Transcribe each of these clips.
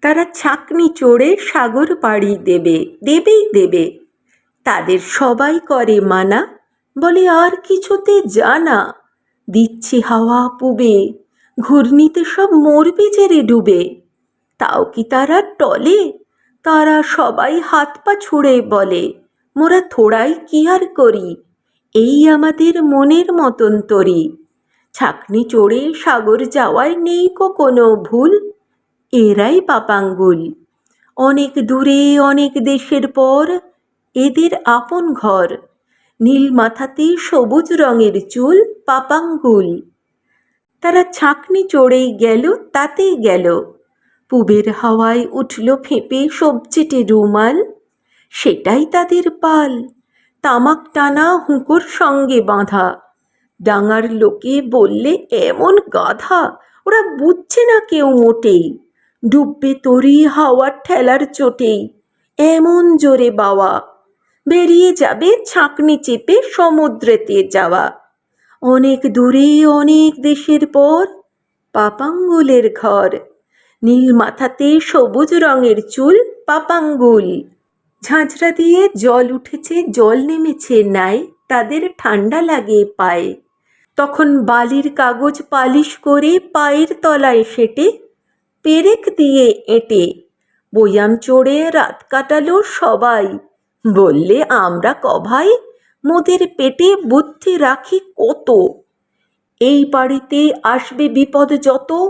তারা ছাকনি চড়ে সাগর পাড়ি দেবে, দেবেই দেবে। তাদের সবাই করে মানা, বলে আর কিছুতে জানা। দিচ্ছে হাওয়া পুবে, ঘূর্ণিতে সব মরবে জেরে ডুবে। তাও কি তারা টলে? তারা সবাই হাত পা ছুঁড়ে বলে, মোরা থোড়াই কি আর করি? এই আমাদের মনের মতন তরি। ছাকনি চড়ে সাগর যাওয়ায় নেই কো কোনো ভুল। এরাই পাপাঙ্গুল। অনেক দূরে, অনেক দেশের পর এদের আপন ঘর। নীল মাথাতে সবুজ রঙের চুল পাপাঙ্গুল। তারা ছাকনি চড়েই গেল, তাতেই গেল। পুবের হাওয়ায় উঠল ফেঁপে সবচেটে রুমাল। সেটাই তাদের পাল। তামাক টানা হুঁকোর সঙ্গে বাঁধা। ডাঙার লোকে বললে, এমন গাধা, ওরা বুঝছে না কেউ মোটেই। ডুববে তরি হাওয়ার ঠেলার চোটেই এমন জোরে বাওয়া। বেরিয়ে যাবে ছাঁকনি চেপে সমুদ্রেতে যাওয়া। অনেক দূরে অনেক দেশের পর পাপাঙ্গুলের ঘর। নীল মাথাতে সবুজ রঙের চুল পাপাঙ্গুল। ঝাঁঝরা দিয়ে জল উঠেছে, জল নেমেছে নাই তাদের ঠান্ডা লাগে পায়ে। তখন বালির কাগজ পালিশ করে পায়ের তলায় সেটে পেরেক দিয়ে এঁটে। বয়াম চড়ে রাত কাটালো সবাই। বললে, আমরা কভাই? মোদের পেটে বুদ্ধি রাখি কত? এই বাড়িতে আসবে বিপদ যত,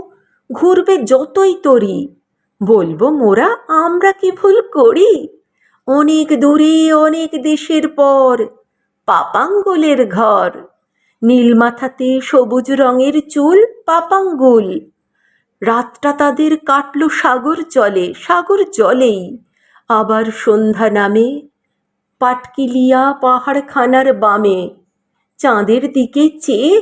ঘুরবে যতই তরি। বলব, মোরা, আমরা কি ভুল করি? অনেক দূরে, অনেক দেশের পর, পাপাঙ্গুলের ঘর। নীল মাথাতে সবুজ রঙের চুল, পাপাঙ্গুল। রাতটা তাদের কাটল সাগর জলে, সাগর জলেই। আবার সন্ধ্যা নামে, পাটকিলিয়া পাহাড়খানার বামে। চাঁদের দিকে চেয়ে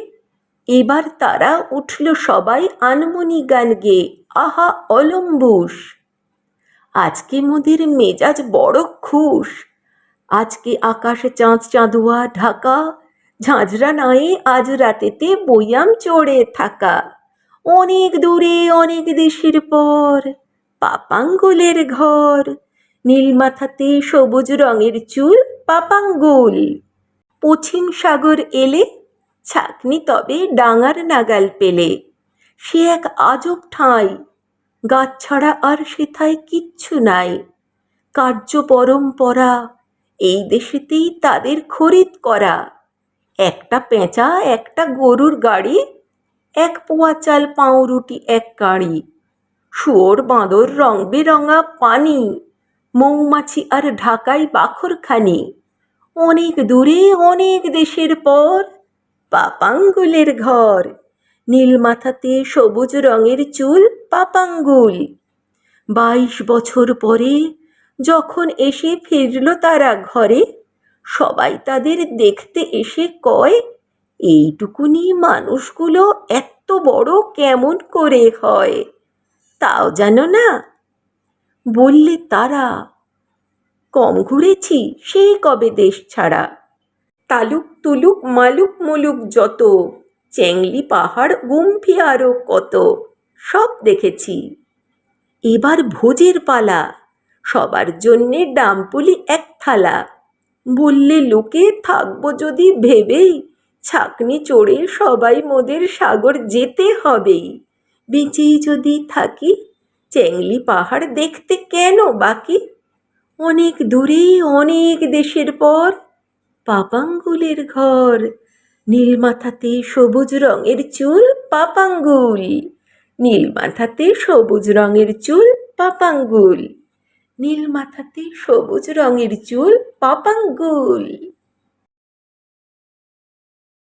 এবার তারা উঠল সবাই আনমনি গান গে আহা অলম্বুস আজকে মোদের মেজাজ বড় খুশ। আজকে আকাশে চাঁদ চাঁদুয়া ঢাকা, ঝাঁঝরা নায়ে আজ রাতেতে বয়াম চড়ে থাকা। অনেক দূরে, অনেক দেশের পর। পাপাঙ্গুলের ঘর। নীল মাথাতে সবুজ রঙের চুল, পাপাঙ্গুল। পশ্চিম সাগর এলে, ছাকনি তবে ডাঙার নাগাল পেলে। সে এক আজব ঠাঁই। গাছ ছাড়া আর সেথায় কিচ্ছু নাই। কার্য পরম্পরা, এই দেশেতেই তাদের খরিদ করা। একটা পেঁচা, একটা গরুর গাড়ি এক পোয়া চাল পাউরুটি, এক কাড়ি। শুয়োর বাঁদর, রং বেরঙা, পানি। মৌমাছি আর ঢাকাই বাখরখানি। অনেক দূরে, অনেক দেশের পর পাপাঙ্গুলের ঘর। নীল মাথাতে সবুজ রঙের চুল, পাপাঙ্গুল। বাইশ বছর পরে যখন এসে ফিরল তারা ঘরে, সবাই তাদের দেখতে এসে কয় এইটুকুনি মানুষগুলো এত বড় কেমন করে হয়? তাও জানো না? বললে তারা, কম ঘুরেছি, সেই কবে দেশ ছাড়া? তালুক তুলুক, মালুক মুলুক যত চেংলি পাহাড়, গুম্ফি আরও কত, সব দেখেছি। এবার ভোজের পালা, সবার জন্যে ডামপুলি এক থালা। বললে, লোকে থাকব যদি ভেবেই ছাকনি চড়ে সবাই মোদের সাগর যেতে হবেই। বেঁচেই যদি থাকি চেংলি পাহাড় দেখতে কেন বাকি? অনেক দূরে অনেক দেশের পর, পাপাঙ্গুলের ঘর নীল মাথাতে সবুজ রঙের চুল পাপাঙ্গুল নীল মাথাতে সবুজ রঙের চুল পাপাঙ্গুল নীল মাথাতে সবুজ রঙের চুল পাপাঙ্গুল।